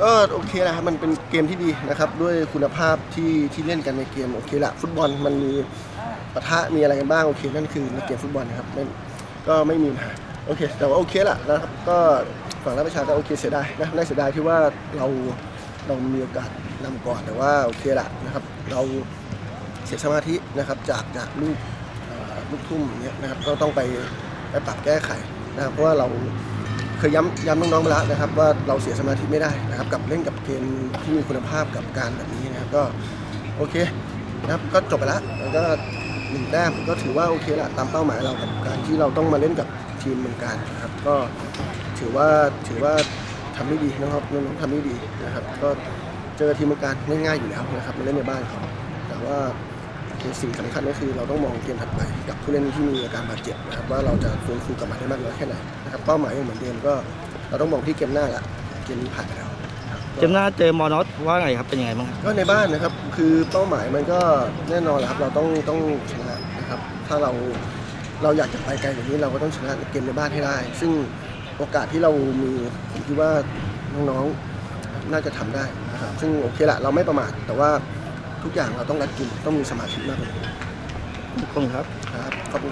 ก็โอเคนะครับมันเป็นเกมที่ดีนะครับ ด้วยคุณภาพที่ที่เล่นกันในเกมโอเคละฟุตบอลมันมีปะทะมีอะไรกันบ้างโอเคนั่นคือในเกมฟุตบอลนะครับไม่ก็ไม่มีปัญหาโอเค แต่ว่าโอเคละนะครับก็ฝั่งราชประชาก็โอเคเสียดายนะน่าเสียดายที่ว่าเราเรามีโอกาสนำก่อนแต่ว่าโอเคละนะครับ เราเสียสมาธินะครับจากจากลูกลูกทุ่มเนี้ยนะครับก็ต้องไปไปปรับแก้ไขนะครับเพราะว่าเรา เคยย้ำย้ำน้องๆไปแล้วนะครับ ว่าเราเสียสมาธิไม่ได้นะครับ กับเล่นกับเกมที่มีคุณภาพกับการแบบนี้นะครับก็โอเคนะครับก็จบไปแล้วแล้วก็หนึ่งแต้มก็ถือว่าโอเคละตามเป้าหมายเรากับการที่เราต้องมาเล่นกับทีมเมืองการนะครับ ก็ถือว่าถือว่าทำได้ดีนะครับน้องๆทำได้ดีนะครับ ก็เจอทีมเมืองการง่ายๆอยู่แล้วนะครับมาเล่นในบ้านเขาแต่ว่า สิ่งสำคัญก็คือเราต้องมองเกมถัดไป กับผู้เล่นที่มีอาการบาดเจ็บนะครับว่าเราจะฟื้นฟูกลับมาได้มากน้อยแค่ไหนนะครับเป้าหมายยังเหมือนเดิมก็เราต้องมองที่เกมหน้าละเกมนี้ผ่านไปแล้วนะครับเกมหน้าเจอมอนอสว่าไงครับเป็นยังไงบ้างครับก็ในบ้านนะครับคือเป้าหมายมันก็แน่นอนแหละครับเราต้องต้องชนะนะครับถ้าเราเราอยากจะไปไกลกว่านี้เราก็ต้องชนะเกมในบ้านให้ได้ ซึ่งโอกาสที่เรามีผมคิดว่าน้องๆน่าจะทำได้นะครับซึ่งโอเคละเราไม่ประมาทแต่ว่า ทุกอย่างเราต้องรัดกุมต้องมีสมาธิมากกว่านี้ขอบคุณครับครับขอบคุณ